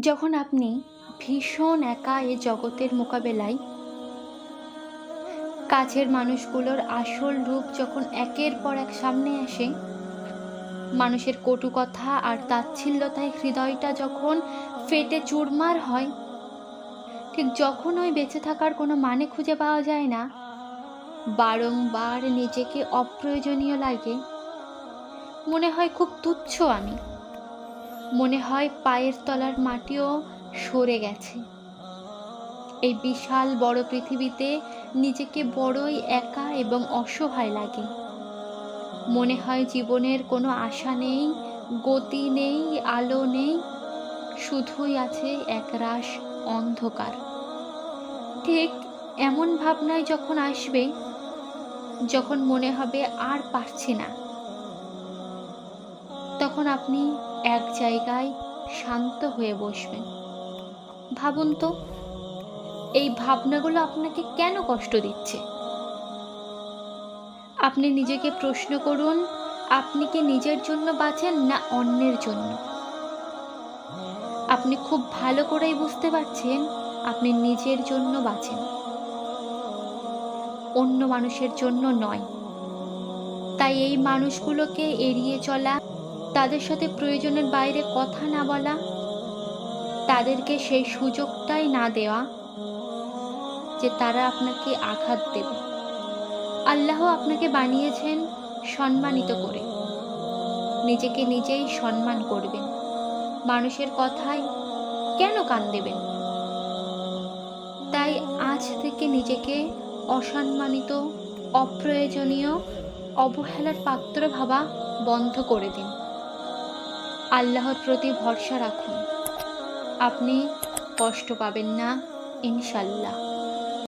যখন আপনি ভীষণ একা এ জগতের মোকাবেলায়, কাছের মানুষগুলোর আসল রূপ যখন একের পর এক সামনে আসে, মানুষের কটু কথা আর তাচ্ছিল্যতায় হৃদয়টা যখন ফেটে চুরমার হয়, ঠিক যখন ওই বেঁচে থাকার কোনো মানে খুঁজে পাওয়া যায় না, বারংবার নিজেকে অপ্রয়োজনীয় লাগে। মনে হয় খুব তুচ্ছ আমি। মনে হয় পায়ের তলার মাটিও সরে গেছে। এই বিশাল বড় পৃথিবীতে নিজেকে বড়ই একা এবং অসহায় লাগে। মনে হয় জীবনের কোনো আশা নেই, গতি নেই, আলো নেই, শুধুই আছে একরাশ অন্ধকার। ঠিক এমন ভাবনায় যখন আসবে, যখন মনে হবে আর পারছি না, তখন আপনি এক জায়গায় শান্ত হয়ে বসবেন। ভাবুন তো, এই ভাবনাগুলো আপনাকে কেন কষ্ট দিচ্ছে? আপনি নিজেকে প্রশ্ন করুন, আপনি কি নিজের জন্য বাঁচেন না অন্যের জন্য? আপনি খুব ভালো করেই বুঝতে পারছেন আপনি নিজের জন্য বাঁচেন। অন্য মানুষের জন্য নয়। তাই এই মানুষগুলোকে এড়িয়ে চলা তাদের সাথে প্রয়োজনের বাইরে কথা না বলা, তাদেরকে সেই সুযোগটাই না দেওয়া যে তারা আপনাকে আঘাত দেবে। আল্লাহ আপনাকে বানিয়েছেন সম্মানিত করে। নিজেকে নিজেই সম্মান করবেন। মানুষের কথায় কেন কান দেবেন? তাই আজ থেকে নিজেকে অসম্মানিত, অপ্রয়োজনীয়, অবহেলার পাত্র ভাবা বন্ধ করে দিন। আল্লাহর প্রতি ভরসা রাখুন। আপনি কষ্ট পাবেন না ইনশাল্লাহ